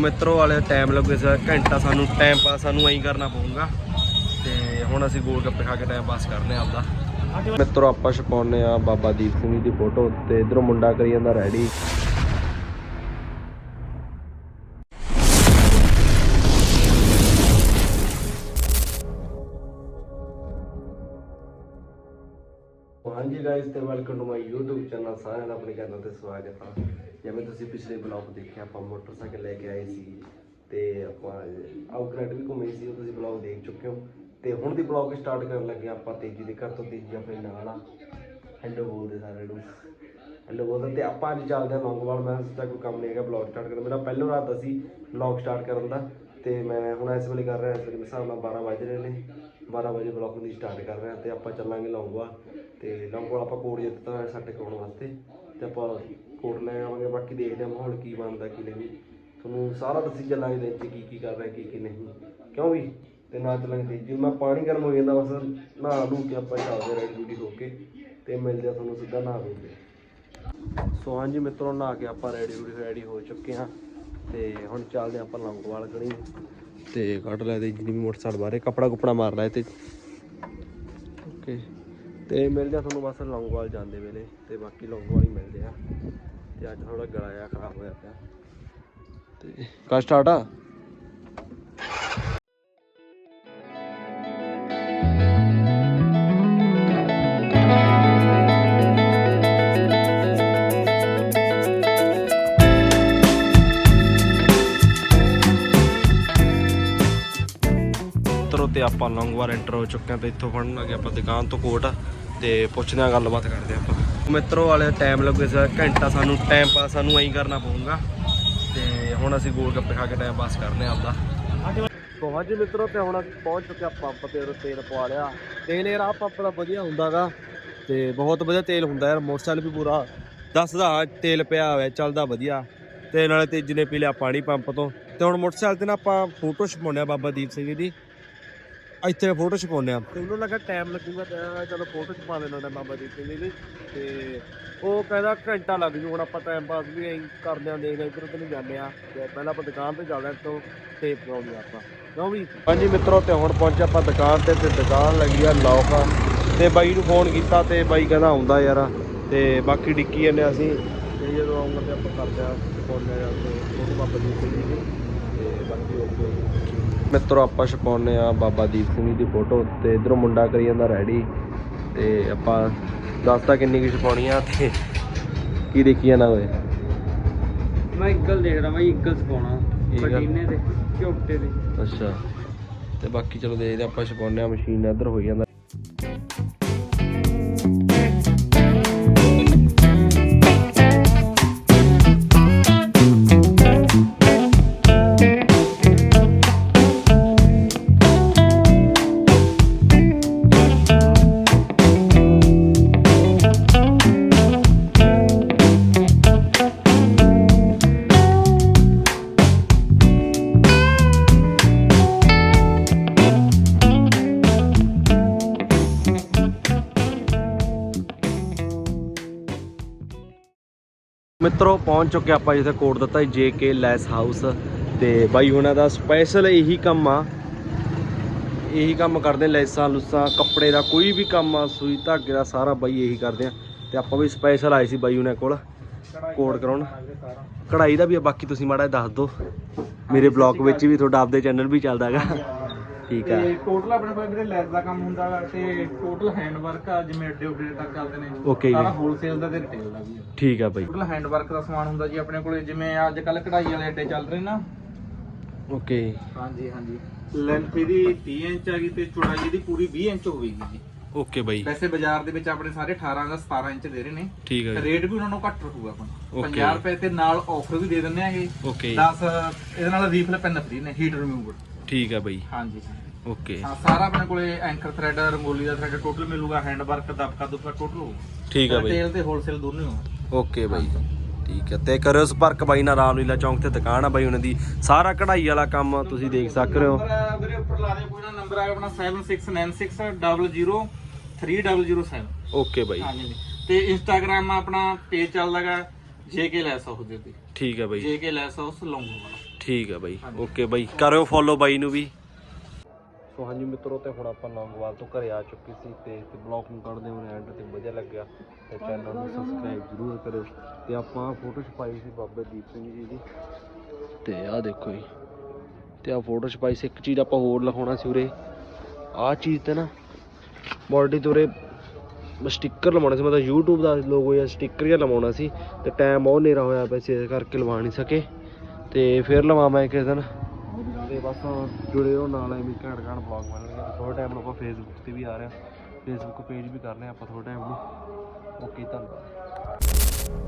ਮਿੱਤਰੋ ਵਾਲੇ ਟਾਈਮ ਲੱਗੇ ਸੀ ਘੰਟਾ, ਸਾਨੂੰ ਟਾਈਮ ਪਾਸ ਸਾਨੂੰ ਐਂ ਕਰਨਾ ਪਊਗਾ। ਤੇ ਹੁਣ ਅਸੀਂ ਗੋਲ ਗੱਪੇ ਖਾ ਕੇ ਟਾਈਮ ਪਾਸ ਕਰਨੇ ਆ ਆਪਦਾ। ਮਿੱਤਰੋ, ਆਪਾਂ ਛਪਾਉਨੇ ਆ ਬਾਬਾ ਦੀਪ ਸਿੰਘ ਜੀ ਦੀ ਫੋਟੋ ਤੇ ਇਧਰੋਂ ਮੁੰਡਾ ਕਰੀ ਜਾਂਦਾ ਰੈਡੀ ਹਾਂਜੀ ਗਾਇਸ ਤੇ welcome to my YouTube channel ਸਾਰਿਆਂ ਦਾ ਆਪਣੇ ਚੈਨਲ ਤੇ ਸਵਾਗਤ ਹੈ ਜਿਵੇਂ ਤੁਸੀਂ ਪਿਛਲੇ ਬਲੌਗ ਦੇਖਿਆ, ਆਪਾਂ ਮੋਟਰਸਾਈਕਲ ਲੈ ਕੇ ਆਏ ਸੀ ਤੇ ਆਪਾਂ ਆਊਟਲੈਟ ਵੀ ਘੁੰਮੇ ਸੀ, ਉਹ ਤੁਸੀਂ ਬਲੌਗ ਦੇਖ ਚੁੱਕੇ ਹੋ। ਤੇ ਹੁਣ ਦੀ ਬਲੌਗ ਸਟਾਰਟ ਕਰਨ ਲੱਗੇ ਹਾਂ ਆਪਾਂ, ਤੇਜੀ ਦੇ ਘਰ ਤੋਂ ਤੇਜੀ ਆਪਣੇ ਨਾਲ ਆ। ਹੈਲੋ ਬੋਲਦੇ ਸਾਰਿਆਂ ਨੂੰ ਹੈਲੋ ਬੋਲਦੇ ਤੇ ਆਪਾਂ ਅੱਜ ਚੱਲਦੇ ਹਾਂ ਲੌਂਗੋਵਾਲ ਮੈਂ ਸੋਚਿਆ ਕੋਈ ਕੰਮ ਨਹੀਂ ਹੈਗਾ ਬਲੌਗ ਸਟਾਰਟ ਕਰਨ ਮੇਰਾ ਪਹਿਲੋਂ ਰਾਤ ਸੀ ਬਲੌਗ ਸਟਾਰਟ ਕਰਨ ਦਾ। ਤੇ ਮੈਂ ਹੁਣ ਇਸ ਵੇਲੇ ਕਰ ਰਿਹਾ, ਇਸ ਵੇਲੇ ਮੇਰੇ ਹਿਸਾਬ ਨਾਲ 12 ਵਜ ਰਹੇ ਨੇ। 12 ਵਜੇ ਬਲੌਗ ਦੀ ਸਟਾਰਟ ਕਰ ਰਿਹਾ। ਹਾਂ ਤੇ ਆਪਾਂ ਚੱਲਾਂਗੇ ਲੌਂਗੋਵਾਲ ਤੇ ਲੌਂਗੋਵਾਲ ਆਪਾਂ ਕੋਟ ਜਿੱਤਦਾ ਹੋਇਆ ਸੱਟ ਕਰਾਉਣ ਵਾਸਤੇ। ਤੇ ਆਪਾਂ ਕੋਟ ਲੈ ਆਵਾਂਗੇ, ਬਾਕੀ ਦੇਖਦੇ ਹਾਂ ਮਾਹੌਲ ਕੀ ਬਣਦਾ, ਕੀ ਨਹੀਂ। ਤੁਹਾਨੂੰ ਸਾਰਾ ਦੱਸੀ ਚੱਲਾਂਗੇ ਦਿਨ 'ਚ ਕੀ ਕੀ ਕਰ ਰਿਹਾ, ਕੀ ਕੀ ਨਹੀਂ। ਕਿਉਂ ਵੀ? ਤੇ ਨਾਲ ਚੱਲਾਂਗੇ ਤੇਜੀ ਮੈਂ ਪਾਣੀ ਗਰਮ ਹੋ ਜਾਂਦਾ, ਬਸ ਨਹਾ ਲੂ ਕੇ ਆਪਾਂ ਚੱਲਦੇ ਰੈਡੀ ਡਿਊਟੀ ਹੋ ਕੇ ਤੇ ਮਿਲਦੇ ਆ ਤੁਹਾਨੂੰ ਸਿੱਧਾ ਨਹਾ ਲੂ ਕੇ। ਸੋ ਹਾਂਜੀ ਮਿੱਤਰੋ, ਨਹਾ ਕੇ ਆਪਾਂ ਰੈਡੀ ਰੈਡੀ ਹੋ ਚੁੱਕੇ ਹਾਂ। ਤੇ ਹੁਣ ਚੱਲਦੇ ਹਾਂ ਆਪਾਂ ਲੰਗੋਵਾਲ ਗਣੀ ਤੇ ਕੱਢ ਲੈ ਤੇ ਜਿੰਨੀ ਵੀ ਮੋਟਰਸਾਈਕਲ ਬਾਰੇ ਕਪੜਾ ਕੁਪੜਾ ਮਾਰ ਲੈ ਤੇ। ਓਕੇ। ਤੇ ਮਿਲਦੇ ਆ ਤੁਹਾਨੂੰ ਬਸ ਲੌਂਗੋਵਾਲ ਜਾਂਦੇ ਵੇਲੇ ਤੇ ਬਾਕੀ ਲੌਂਗੋਵਾਲ ਹੀ ਮਿਲਦੇ ਆ। ਤੇ ਅੱਜ ਥੋੜਾ ਗਲਾ ਜਿਹਾ ਖਰਾਬ ਹੋਇਆ ਪਿਆ। ਤੇ ਕਾ ਸਟਾਰਟ ਆ? ਤਰੋ ਤੇ ਆਪਾਂ ਲੌਂਗਵਾਲ ਐਂਟਰ ਹੋ ਚੁੱਕੇ ਹਾਂ ਤੇ ਇੱਥੋਂ ਫੜਨ ਲੱਗੇ ਆਪਾਂ ਦੁਕਾਨ ਤੋਂ ਕੋਟ ਤੇ ਪੁੱਛਦੇ ਆ ਗੱਲਬਾਤ ਕਰਦੇ ਹਾਂ ਆਪਾਂ। ਮਿੱਤਰੋ ਵਾਲੇ ਟਾਈਮ ਲੱਗੇ ਸੀ, ਘੰਟਾ ਸਾਨੂੰ ਟਾਈਮ ਪਾਸ ਸਾਨੂੰ ਐਂ ਕਰਨਾ ਪਊਗਾ। ਤੇ ਹੁਣ ਅਸੀਂ ਗੋਲ ਗੱਪੇ ਖਾ ਕੇ ਟਾਈਮ ਪਾਸ ਕਰਨੇ ਆ ਆਪਦਾ। ਸੋ ਹਾਂਜੀ ਮਿੱਤਰੋ, ਤੇ ਹੁਣ ਅਸੀਂ ਪਹੁੰਚ ਚੁੱਕੇ ਆ ਪੰਪ ਤੇ, ਉਰੇ ਤੇਲ ਪਵਾ ਲਿਆ। ਤੇਲ ਯਾਰ, ਆਹ ਪੰਪ ਦਾ ਵਧੀਆ ਹੁੰਦਾਗਾ। ਤੇ ਬਹੁਤ ਵਧੀਆ ਤੇਲ ਹੁੰਦਾ ਯਾਰ, ਮੋਟਰਸਾਈਕਲ ਵੀ ਪੂਰਾ ਦੱਸਦਾ, ਹਾਂ ਤੇਲ ਪਿਆ ਹੋਇਆ, ਚੱਲਦਾ ਵਧੀਆ। ਤੇ ਨਾਲੇ ਤੇਜ ਨੇ ਪੀ ਲਿਆ ਪਾਣੀ ਪੰਪ ਤੋਂ। ਤੇ ਹੁਣ ਮੋਟਰਸਾਈਕਲ ਤੇ ਨਾ ਆਪਾਂ ਫੋਟੋ ਛਪਾਉਂਦੇ ਆ ਬਾਬਾ ਦੀਪ ਸਿੰਘ ਜੀ ਦੀ। ਇੱਥੇ ਫੋਟੋ ਛਪਾਉਂਦੇ ਆ। ਤੇ ਉਹਨੂੰ ਲੱਗਾ ਟਾਈਮ ਲੱਗੂਗਾ ਤੇ ਮੈਂ ਕਿਹਾ ਚਲੋ ਫੋਟੋ ਛਪਾ ਲੈਣਾ ਨਾ ਬਾਬਾ ਦੀਪ ਸਿੰਘ ਜੀ ਦੀ ਤੇ ਉਹ ਕਹਿੰਦਾ ਘੰਟਾ ਲੱਗ ਜੂ ਹੁਣ ਆਪਾਂ ਟਾਈਮ ਪਾਸ ਵੀ ਐਂ ਕਰਦੇ ਆਂ ਦੇਖਦੇ ਇੱਧਰ ਉੱਧਰ ਨਹੀਂ ਜਾਂਦੇ ਆ। ਤੇ ਪਹਿਲਾਂ ਆਪਾਂ ਦੁਕਾਨ ਤੇ ਹਾਂ ਤੋਂ ਟੇਪ ਕਰਾਉਂਦੇ ਆ ਆਪਾਂ। ਕਿਉਂ ਵੀ? ਹਾਂਜੀ ਮਿੱਤਰੋ ਤੇ ਹੁਣ ਪਹੁੰਚੇ ਆਪਾਂ ਦੁਕਾਨ ਤੇ ਤੇ ਦੁਕਾਨ ਲੱਗੀ ਆ ਲੌਕ ਆ। ਤੇ ਬਾਈ ਨੂੰ ਫੋਨ ਕੀਤਾ ਤੇ ਬਾਈ ਕਹਿੰਦਾ ਆਉਂਦਾ ਯਾਰ। ਤੇ ਬਾਕੀ ਡਿੱਕੀ ਜਾਂਦੇ ਅਸੀਂ। ਤੇ ਜਦੋਂ ਆਉਂਗਾ ਤੇ ਆਪਾਂ ਕਰਦੇ ਆ ਆ ਤੇ ਫੋਟੋ ਬਾਬਾ ਦੀਪ ਸਿੰਘ ਜੀ ਦੀ ਤੇ ਬਾਕੀ ਓਕੇ ਮਿੱਤਰੋ ਆਪਾਂ ਛਪਾਉਂਦੇ ਆ ਬਾਬਾ ਦੀਪ ਸਿੰਘ ਜੀ ਦੀ ਫੋਟੋ ਤੇ ਇਧਰੋਂ ਮੁੰਡਾ ਕਰੀ ਜਾਂਦਾ ਰੈਡੀ ਤੇ ਆਪਾਂ ਦੱਸਤਾ ਕਿੰਨੀ ਕੁ ਛਪਾਉਣੀ ਆ ਤੇ ਕੀ ਦੇਖੀ ਜਾਣਾ ਓਏ? ਮੈਂ ਇੱਕਲ ਦੇਖ ਰਿਹਾ ਮੈਂ ਇੱਕਲ ਈਗਲ। ਪਟੀਨੇ ਦੇ ਝੋਟੇ ਦੇ। ਅੱਛਾ। ਤੇ ਬਾਕੀ ਚਲੋ ਦੇਖਦੇ ਆਪਾਂ ਛਪਾਉਂਦੇ ਆ ਮਸ਼ੀਨ ਇੱਧਰ ਹੋਈ ਜਾਂਦਾ। ਮਿੱਤਰੋ ਪਹੁੰਚ ਚੁੱਕੇ ਆਪਾਂ ਜਿੱਥੇ ਕੋਡ ਦਿੱਤਾ ਜੇ ਕੇ ਲੈਸ ਹਾਊਸ ਤੇ ਬਾਈ ਉਹਨਾਂ ਦਾ ਸਪੈਸ਼ਲ ਇਹੀ ਕੰਮ ਆ। ਇਹੀ ਕੰਮ ਕਰਦੇ ਲੈਸਾਂ ਲੁੱਸਾਂ ਕੱਪੜੇ ਦਾ ਕੋਈ ਵੀ ਕੰਮ ਆ ਸੂਈ ਧਾਗੇ ਦਾ ਸਾਰਾ ਬਾਈ ਇਹੀ ਕਰਦੇ ਆ। ਤੇ ਆਪਾਂ ਵੀ ਸਪੈਸ਼ਲ ਆਏ ਸੀ ਬਾਈ ਉਹਨਾਂ ਕੋਲ ਕੋਡ ਕਰਾਉਣ। ਕਢਾਈ ਦਾ ਵੀ ਆ, ਬਾਕੀ ਤੁਸੀਂ ਮਾੜਾ ਦੱਸ ਦਿਓ। ਮੇਰੇ ਬਲੌਗ ਵਿੱਚ ਵੀ ਤੁਹਾਡਾ ਆਪਦੇ ਚੈਨਲ ਵੀ ਚੱਲਦਾਗਾ ਠੀਕ ਆ। ਤੇ ਟੋਟਲ ਆਪਣੇ ਕੋਲ ਵੀਰੇ ਲੈਸ ਦਾ ਕੰਮ ਹੁੰਦਾ ਵਾ ਤੇ ਟੋਟਲ ਹੈਂਡ ਵਰਕ ਆ ਜਿਵੇਂ ਅੱਡੇ ਉੱਡੇ ਤੱਕ ਚੱਲਦੇ ਨੇ। Okay ਜੀ। ਸਾਰਾ ਹੋਲਸੇਲ ਦਾ ਤੇ ਰਿਟੇਲ ਦਾ ਵੀ ਆ। ਠੀਕ ਆ ਬਾਈ। ਟੋਟਲ ਹੈਂਡ ਵਰਕ ਦਾ ਸਮਾਨ ਹੁੰਦਾ ਜੀ ਆਪਣੇ ਕੋਲੇ ਜਿਵੇਂ ਅੱਜ ਕੱਲ ਕਢਾਈ ਵਾਲੇ ਅੱਡੇ ਚੱਲ ਰਹੇ ਨਾ। ਓਕੇ ਹਾਂਜੀ ਹਾਂਜੀ। ਲੈਂਥ ਇਹਦੀ 30 ਇੰਚ ਆ ਗਈ ਤੇ ਚੌੜਾਈ ਇਹਦੀ ਪੂਰੀ 20 ਇੰਚ ਹੋਵੇਗੀ ਜੀ। ਓਕੇ ਬਾਈ। ਵੈਸੇ ਬਾਜ਼ਾਰ ਦੇ ਵਿੱਚ ਆਪਣੇ ਸਾਰੇ 18 ਦਾ 17 ਇੰਚ ਦੇ ਰਹੇ ਨੇ। ਠੀਕ ਆ ਰੇਟ ਵੀ ਉਹਨਾਂ ਨੂੰ ਘੱਟ ਰੱਖੂਗਾ ਆਪਾਂ। Okay. 50 ਰੁਪਏ ਤੇ ਨਾਲ ਆਫਰ ਵੀ ਦੇ ਦਿੰਦੇ ਆਗੇ ਓਕੇ 10 ਇਹਦੇ ਨਾਲ ਰੀਫਿਲ ਪੈਨ ਫ੍ਰੀ ਨੇ ਹੀਟ ਰਿਮੂਵਰ ਠੀਕ ਆ ਬਾਈ। ਹਾਂਜੀ। ਓਕੇ ਹਾਂ ਸਾਰਾ ਆਪਣੇ ਕੋਲੇ ਐਂਕਰ ਥ੍ਰੈਡ ਰੰਗੋਲੀ ਦਾ ਥ੍ਰੈਡ ਟੋਟਲ ਮਿਲੂਗਾ ਹੈਂਡ ਵਰਕ ਦਬਕਾ ਦੁਪਕਾ ਟੋਟਲ ਹੋਊਗਾ। ਠੀਕ ਆ ਬਾਈ। ਰਿਟੇਲ ਤੇ ਹੋਲਸੇਲ ਦੋਨੇ ਹੋ ਓਕੇ ਬਾਈ। ਠੀਕ ਹੈ ਤੇ ਕਰਿਓ ਸੰਪਰਕ ਬਾਈ ਨਾਲ ਰਾਮਲੀਲਾ ਚੌਂਕ ਤੇ ਦੁਕਾਨ ਆ ਬਾਈ ਉਹਨਾਂ ਦੀ। ਸਾਰਾ ਕਢਾਈ ਵਾਲਾ ਕੰਮ ਤੁਸੀਂ ਦੇਖ ਸਕਦੇ ਹੋ। ਨੰਬਰ ਵੀਰੇ ਉੱਪਰ ਲਾ ਦੇ ਕੋਈ ਨਾ। ਨੰਬਰ ਆ ਆਪਣਾ 7696003007 ਓਕੇ ਬਾਈ। ਹਾਂਜੀ। ਤੇ ਇੰਸਟਾਗ੍ਰam ਆਪਣਾ ਪੇਜ ਚੱਲਦਾਗਾ ਜੇਕੇ ਲੈਸ ਹਾਊਸ ਦੇ ਉੱਤੇ ਠੀਕ ਹੈ ਬਾਈ। ਜੇਕੇ ਲੈਸ ਹਾਊਸ ਲੌਂਗੋਵਾਲਾ ਠੀਕ ਹੈ ਬਾਈ। ਓਕੇ ਬਾਈ। ਕਰਿਓ ਫੋਲੋ ਬਾਈ ਨੂੰ ਵੀ। ਸੋ ਹਾਂਜੀ ਮਿੱਤਰੋ ਤੇ ਹੁਣ ਆਪਾਂ ਲੌਂਗੋਵਾਲ ਤੋਂ ਘਰੇ ਆ ਚੁੱਕੇ ਸੀ ਤੇ ਤੇ ਬਲੌਗ ਨੂੰ ਕੱਢਦੇ ਹੋਏ ਐਂਡ ਤੇ ਵਧੀਆ ਲੱਗਿਆ। ਤੇ ਚੈਨਲ ਨੂੰ ਸਬਸਕ੍ਰਾਈਬ ਜ਼ਰੂਰ ਕਰਿਓ। ਤੇ ਆਪਾਂ ਫੋਟੋ ਛਪਾਈ ਸੀ ਬਾਬਾ ਦੀਪ ਸਿੰਘ ਜੀ ਦੀ। ਤੇ ਆਹ ਦੇਖੋ ਜੀ। ਤੇ ਆ ਫੋਟੋ ਛਪਾਈ ਸੀ ਇੱਕ ਚੀਜ਼ ਆਪਾਂ ਹੋਰ ਲਿਖਾਉਣਾ ਸੀ ਉਰੇ। ਆਹ ਚੀਜ਼ ਤੇ ਨਾ ਬਾਡੀ ਤੇ ਉਰੇ ਸਟicker ਲਵਾਉਣਾ ਸੀ। ਮਤਲਬ YouTube ਦਾ ਲੋਗੋ ਜਾਂ ਸਟicker ਜਿਹਾ ਲਵਾਉਣਾ ਸੀ। ਤੇ ਟਾਈਮ ਬਹੁਤ ਹਨੇਰਾ ਹੋਇਆ ਪਿਆ ਸੀ ਇਸ ਕਰਕੇ ਲਵਾ ਨਹੀਂ ਸਕੇ। ਤੇ ਫਿਰ ਲਵਾਵਾਂ ਕਿਸੇ ਦਿਨ। ਤੇ ਬਸ ਜੁੜੇ ਰਹੋ ਨਾਲ, ਐਵੇਂ ਘੈਂਟ ਘੈਂਟ ਬਲੌਗ ਬਣਨਗੇ ਥੋੜੇ ਟਾਈਮ ਨੂੰ ਆਪਾਂ ਫੇਸਬੁੱਕ ਤੇ ਵੀ ਆ ਰਹੇ ਹਾਂ। ਫੇਸਬੁੱਕ ਪੇਜ ਵੀ ਕਰ ਰਹੇ ਹਾਂ ਆਪਾਂ ਥੋੜੇ ਟਾਈਮ ਨੂੰ। ਓਕੇ ਧੰਨਵਾਦ।